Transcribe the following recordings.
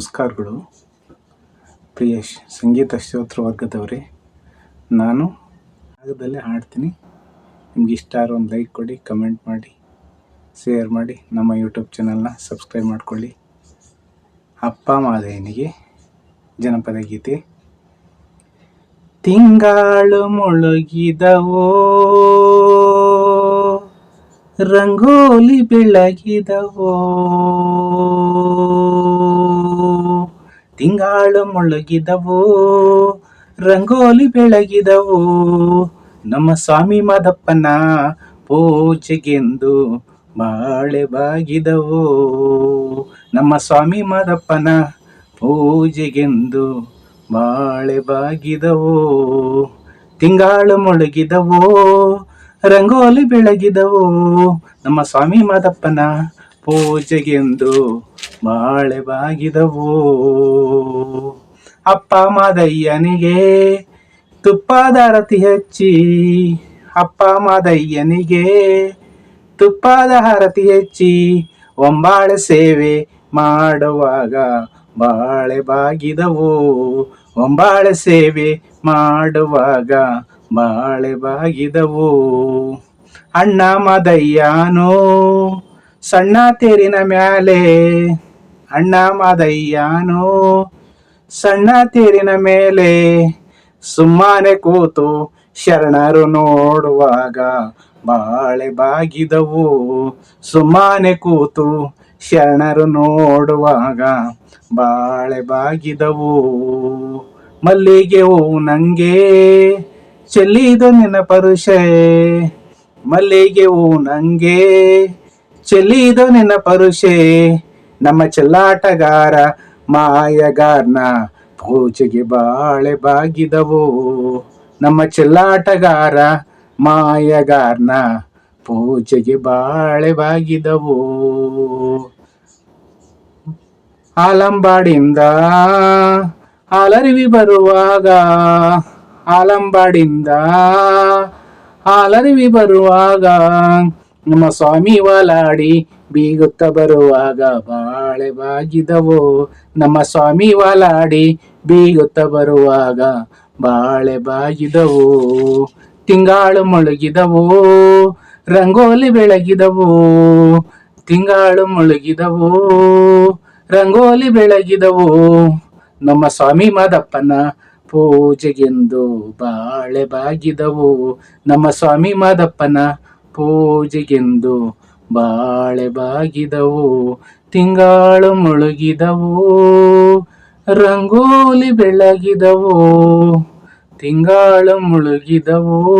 ನಮಸ್ಕಾರಗಳು. ಪ್ರಿಯ ಸಂಗೀತ ಶ್ರೋತೃ ವರ್ಗದವರೇ, ನಾನು ಭಾಗದಲ್ಲೇ ಹಾಡ್ತೀನಿ. ನಿಮ್ಗೆ ಇಷ್ಟ ಒಂದು ಲೈಕ್ ಕೊಡಿ, ಕಮೆಂಟ್ ಮಾಡಿ, ಶೇರ್ ಮಾಡಿ, ನಮ್ಮ ಯೂಟ್ಯೂಬ್ ಚಾನಲ್ನ ಸಬ್ಸ್ಕ್ರೈಬ್ ಮಾಡಿಕೊಳ್ಳಿ. ಅಪ್ಪ ಮಾದೇನಿಗೆ ಜನಪದ ಗೀತೆ. ತಿಂಗಾಳು ಮುಳುಗಿದವೋ, ರಂಗೋಲಿ ಬೆಳಗಿದವೋ ತಿಂಗಾಳು ಮುಳುಗಿದವು, ರಂಗೋಲಿ ಬೆಳಗಿದವು. ನಮ್ಮ ಸ್ವಾಮಿ ಮಾದಪ್ಪನ ಪೂಜೆಗೆಂದು ಬಾಳೆ ಬಾಗಿದವು ನಮ್ಮ ಸ್ವಾಮಿ ಮಾದಪ್ಪನ ಪೂಜೆಗೆಂದು ಬಾಳೆ ಬಾಗಿದವು ತಿಂಗಾಳು ಮುಳುಗಿದವು, ರಂಗೋಲಿ ಬೆಳಗಿದವು. ನಮ್ಮ ಸ್ವಾಮಿ ಮಾದಪ್ಪನ ಪೂಜೆಗೆಂದು ಬಾಳೆ ಬಾಗಿದವು ಅಪ್ಪ ಮಾದಯ್ಯನಿಗೆ ತುಪ್ಪದ ಅರತಿ ಹಚ್ಚಿ, ಅಪ್ಪ ಮಾದಯ್ಯನಿಗೆ ತುಪ್ಪದ ಹರತಿ ಹೆಚ್ಚಿ, ಒಂಬಾಳೆ ಸೇವೆ ಮಾಡುವಾಗ ಬಾಳೆ ಬಾಗಿದವು ಒಂಬಾಳೆ ಸೇವೆ ಮಾಡುವಾಗ ಬಾಳೆ ಬಾಗಿದವು ಅಣ್ಣ ಮಾದಯ್ಯನೋ, ಸಣ್ಣ ತೇರಿನ ಮ್ಯಾಲೆ ಅಣ್ಣ ಮಾದಯ್ಯನೋ, ಸಣ್ಣ ತೀರಿನ ಮೇಲೆ ಸುಮ್ಮನೆ ಕೂತು ಶರಣರು ನೋಡುವಾಗ ಬಾಳೆ ಬಾಗಿದವು. ಸುಮ್ಮನೆ ಕೂತು ಶರಣರು ನೋಡುವಾಗ ಬಾಳೆ ಬಾಗಿದವು. ಮಲ್ಲಿಗೆ ಓ ನಂಗೆ, ಚೆಲ್ಲಿದು ನಿನ್ನ ಪರುಷೆ. ಮಲ್ಲಿಗೆ ಹೂ ನಂಗೆ, ಚೆಲ್ಲಿದು ನಿನ್ನ ಪರುಷೆ. ನಮ್ಮ ಚೆಲ್ಲಾಟಗಾರ ಮಾಯಗಾರ್ನ ಪೂಜೆಗೆ ಬಾಳೆ ಬಾಗಿದವು. ನಮ್ಮ ಚೆಲ್ಲಾಟಗಾರ ಮಾಯಗಾರ್ನ ಪೂಜೆಗೆ ಬಾಳೆ ಬಾಗಿದವು. ಆಲಂಬಾಡಿಂದ ಹಾಲರಿವಿ ಬರುವಾಗ, ಆಲಂಬಾಡಿಂದ ಹಾಲರಿವಿ ಬರುವಾಗ ನಮ್ಮ ಸ್ವಾಮಿ ವಾಲಾಡಿ ಬೀಗುತ್ತ ಬರುವಾಗ ಬಾಳೆ ಬಾಗಿದವು. ನಮ್ಮ ಸ್ವಾಮಿ ವಾಲಾಡಿ ಬೀಗುತ್ತ ಬರುವಾಗ ಬಾಳೆ ಬಾಗಿದವು. ತಿಂಗಾಳು ಮುಳುಗಿದವು, ರಂಗೋಲಿ ಬೆಳಗಿದವು. ತಿಂಗಾಳು ಮುಳುಗಿದವು, ರಂಗೋಲಿ ಬೆಳಗಿದವು. ನಮ್ಮ ಸ್ವಾಮಿ ಮಾದಪ್ಪನ ಪೂಜೆಗೆಂದು ಬಾಳೆ ಬಾಗಿದವು. ನಮ್ಮ ಸ್ವಾಮಿ ಮಾದಪ್ಪನ ಪೂಜೆಗೆಂದು ಬಾಳೆ ಬಾಗಿದವು, ತಿಂಗಾಳು ಮುಳುಗಿದವು, ರಂಗೋಲಿ ಬೆಳಗಿದವು, ತಿಂಗಾಳು ಮುಳುಗಿದವು,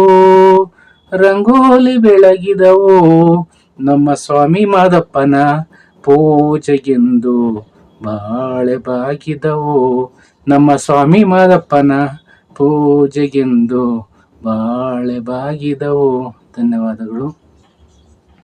ರಂಗೋಲಿ ಬೆಳಗಿದವು. ನಮ್ಮ ಸ್ವಾಮಿ ಮಾದಪ್ಪನ ಪೂಜೆಗೆಂದು ಬಾಳೆ ಬಾಗಿದವು. ನಮ್ಮ ಸ್ವಾಮಿ ಮಾದಪ್ಪನ ಪೂಜೆಗೆಂದು ಬಾಳೆ ಬಾಗಿದವು. ಧನ್ಯವಾದಗಳು.